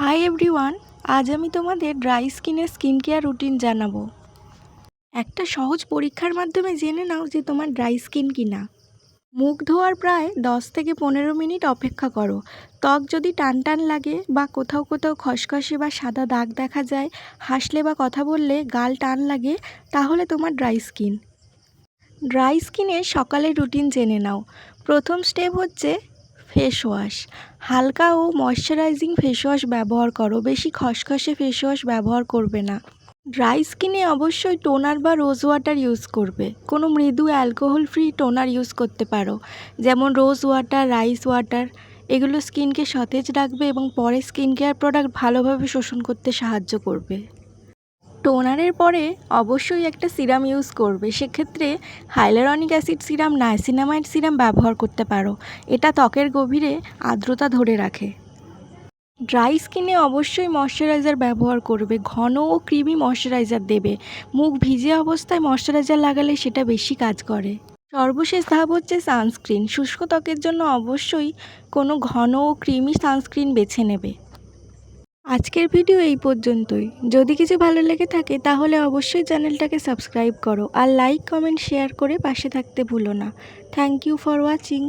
Hi everyone আজ আমি তোমাদের ড্রাই স্কিনের স্কিন কেয়ার রুটিন জানাব। একটা সহজ পরীক্ষার মাধ্যমে জেনে নাও যে তোমার ড্রাই স্কিন কি না মুখ ধোয়ার প্রায় দশ থেকে পনেরো মিনিট অপেক্ষা করো। ত্বক যদি টান টান লাগে বা কোথাও কোথাও খসখসে বা সাদা দাগ দেখা যায়, হাসলে বা কথা বললে গাল টান লাগে, তাহলে তোমার ড্রাই স্কিন ড্রাই স্কিনের সকালের রুটিন জেনে নাও। প্রথম স্টেপ হচ্ছে ফেস ওয়াশ হালকা ও ময়শ্চারাইজিং ফেস ওয়াশ ব্যবহার করো। বেশি খসখসে ফেস ওয়াশ ব্যবহার করবে না। ড্রাই স্কিনে অবশ্যই টোনার বা রোজ ওয়াটার ইউজ করবে। কোনো মৃদু অ্যালকোহল ফ্রি টোনার ইউজ করতে পারো। যেমন রোজ ওয়াটার রাইস ওয়াটার এগুলো স্কিনকে সতেজ রাখবে এবং পরে স্কিন কেয়ার প্রোডাক্ট ভালোভাবে শোষণ করতে সাহায্য করবে। টোনারের পরে অবশ্যই একটা সিরাম ইউজ করবে। সেক্ষেত্রে hyaluronic acid serum, niacinamide serum ব্যবহার করতে পারো। এটা ত্বকের গভীরে আর্দ্রতা ধরে রাখে। ড্রাই স্কিনে অবশ্যই ময়শ্চারাইজার ব্যবহার করবে। ঘন ও ক্রিমি ময়শ্চারাইজার দেবে। মুখ ভিজে অবস্থায় ময়শ্চারাইজার লাগালে সেটা বেশি কাজ করে। সর্বশেষ ধাপ হচ্ছে সানস্ক্রিন। শুষ্ক ত্বকের জন্য অবশ্যই কোনো ঘন ও ক্রিমি সানস্ক্রিন বেছে নেবে। আজকের ভিডিও এই পর্যন্তই। যদি কিছু ভালো লেগে থাকে, তাহলে অবশ্যই চ্যানেলটাকে সাবস্ক্রাইব করো আর লাইক, কমেন্ট, শেয়ার করে পাশে থাকতে ভুলো না। Thank you for watching